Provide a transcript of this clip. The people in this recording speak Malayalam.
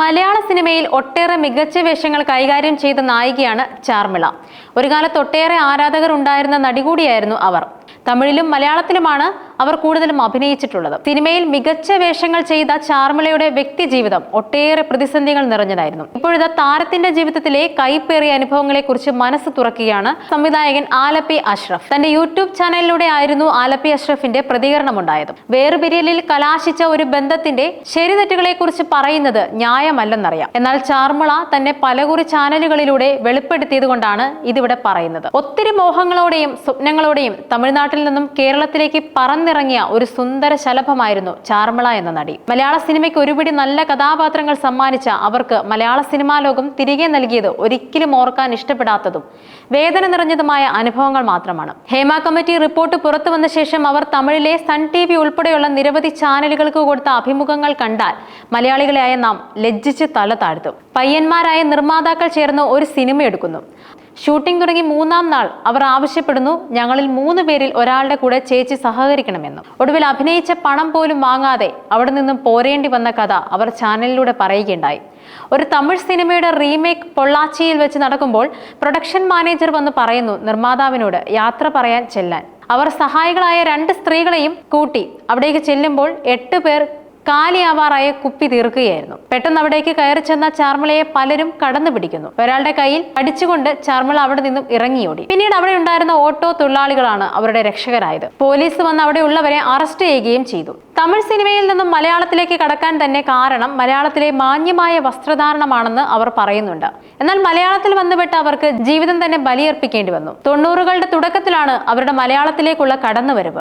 മലയാള സിനിമയിൽ ഒട്ടേറെ മികച്ച വേഷങ്ങൾ കൈകാര്യം ചെയ്ത നായികയാണ് ചാർമിള. ഒരു കാലത്ത് ഒട്ടേറെ ആരാധകർ ഉണ്ടായിരുന്ന നടി കൂടിയായിരുന്നു അവർ. തമിഴിലും മലയാളത്തിലുമാണ് അവർ കൂടുതലും അഭിനയിച്ചിട്ടുള്ളത്. സിനിമയിൽ മികച്ച വേഷങ്ങൾ ചെയ്ത ചാർമിളയുടെ വ്യക്തിജീവിതം ഒട്ടേറെ പ്രതിസന്ധികൾ നിറഞ്ഞതായിരുന്നു. ഇപ്പോഴത്തെ താരത്തിന്റെ ജീവിതത്തിലെ കൈപ്പേറിയ അനുഭവങ്ങളെക്കുറിച്ച് മനസ്സ് തുറക്കുകയാണ് സംവിധായകൻ ആലപ്പി അഷ്റഫ്. തന്റെ യൂട്യൂബ് ചാനലിലൂടെ ആയിരുന്നു ആലപ്പി അഷ്റഫിന്റെ പ്രതികരണം പ്രതികരണമുണ്ടായത്. വേർപിരിയലിൽ കലാശിച്ച ഒരു ബന്ധത്തിന്റെ ശരിതെറ്റുകളെ കുറിച്ച് പറയുന്നത് ന്യായമല്ലെന്നറിയാം. എന്നാൽ ചാർമിള തന്നെ പലകുറി ചാനലുകളിലൂടെ വെളിപ്പെടുത്തിയത് കൊണ്ടാണ് ഇതിവിടെ പറയുന്നത്. ഒത്തിരി മോഹങ്ങളോടെയും സ്വപ്നങ്ങളോടെയും തമിഴ്നാട്ടിൽ നിന്നും കേരളത്തിലേക്ക് പറന്നിറങ്ങിയ ഒരു സുന്ദര ശലഭമായിരുന്നു ചാർമിള എന്ന നടി. മലയാള സിനിമയ്ക്ക് ഒരുപിടി നല്ല കഥാപാത്രങ്ങൾ സമ്മാനിച്ച അവർക്ക് മലയാള സിനിമാ ലോകം തിരികെ നൽകിയത് ഒരിക്കലും ഓർക്കാൻ ഇഷ്ടപ്പെടാത്തതും വേദന നിറഞ്ഞതുമായ അനുഭവങ്ങൾ മാത്രമാണ്. ഹേമ കമ്മിറ്റി റിപ്പോർട്ട് പുറത്തു വന്ന ശേഷം അവർ തമിഴിലെ സൺ ടി വി ഉൾപ്പെടെയുള്ള നിരവധി ചാനലുകൾക്ക് കൊടുത്ത അഭിമുഖങ്ങൾ കണ്ടാൽ മലയാളികളെയായ നാം ലജ്ജിച്ച് തല താഴ്ത്തും. പയ്യന്മാരായ നിർമ്മാതാക്കൾ ചേർന്ന് ഒരു സിനിമ എടുക്കുന്നു. ഷൂട്ടിംഗ് തുടങ്ങി മൂന്നാം നാൾ അവർ ആവശ്യപ്പെടുന്നു ഞങ്ങളിൽ മൂന്ന് പേരിൽ ഒരാളുടെ കൂടെ ചേച്ചി സഹകരിക്കണമെന്നും. ഒടുവിൽ അഭിനയിച്ച പണം പോലും വാങ്ങാതെ അവിടെ നിന്നും പോരേണ്ടി വന്ന കഥ അവർ ചാനലിലൂടെ പറയുകയുണ്ടായി. ഒരു തമിഴ് സിനിമയുടെ റീമേക്ക് പൊള്ളാച്ചിയിൽ വെച്ച് നടക്കുമ്പോൾ പ്രൊഡക്ഷൻ മാനേജർ വന്ന് പറയുന്നു നിർമ്മാതാവിനോട് യാത്ര പറയാൻ ചെല്ലാൻ. അവർ സഹായികളായ രണ്ട് സ്ത്രീകളെയും കൂട്ടി അവിടേക്ക് ചെല്ലുമ്പോൾ എട്ട് പേർ കാലിയാവാറായ കുപ്പി തീർക്കുകയായിരുന്നു. പെട്ടെന്ന് അവിടേക്ക് കയറി ചെന്ന ചാർമിളയെ പലരും കടന്നു പിടിക്കുന്നു. ഒരാളുടെ കയ്യിൽ അടിച്ചുകൊണ്ട് ചാർമിള അവിടെ നിന്നും ഇറങ്ങിയോടി. പിന്നീട് അവിടെ ഉണ്ടായിരുന്ന ഓട്ടോ തൊഴിലാളികളാണ് അവരുടെ രക്ഷകരായത്. പോലീസ് വന്ന് അവിടെ ഉള്ളവരെ അറസ്റ്റ് ചെയ്യുകയും ചെയ്തു. തമിഴ് സിനിമയിൽ നിന്നും മലയാളത്തിലേക്ക് കടക്കാൻ തന്നെ കാരണം മലയാളത്തിലെ മാന്യമായ വസ്ത്രധാരണമാണെന്ന് അവർ പറയുന്നുണ്ട്. എന്നാൽ മലയാളത്തിൽ വന്നുപെട്ട അവർക്ക് ജീവിതം തന്നെ ബലിയർപ്പിക്കേണ്ടി വന്നു. തൊണ്ണൂറുകളുടെ തുടക്കത്തിലാണ് അവരുടെ മലയാളത്തിലേക്കുള്ള കടന്നുവരവ്.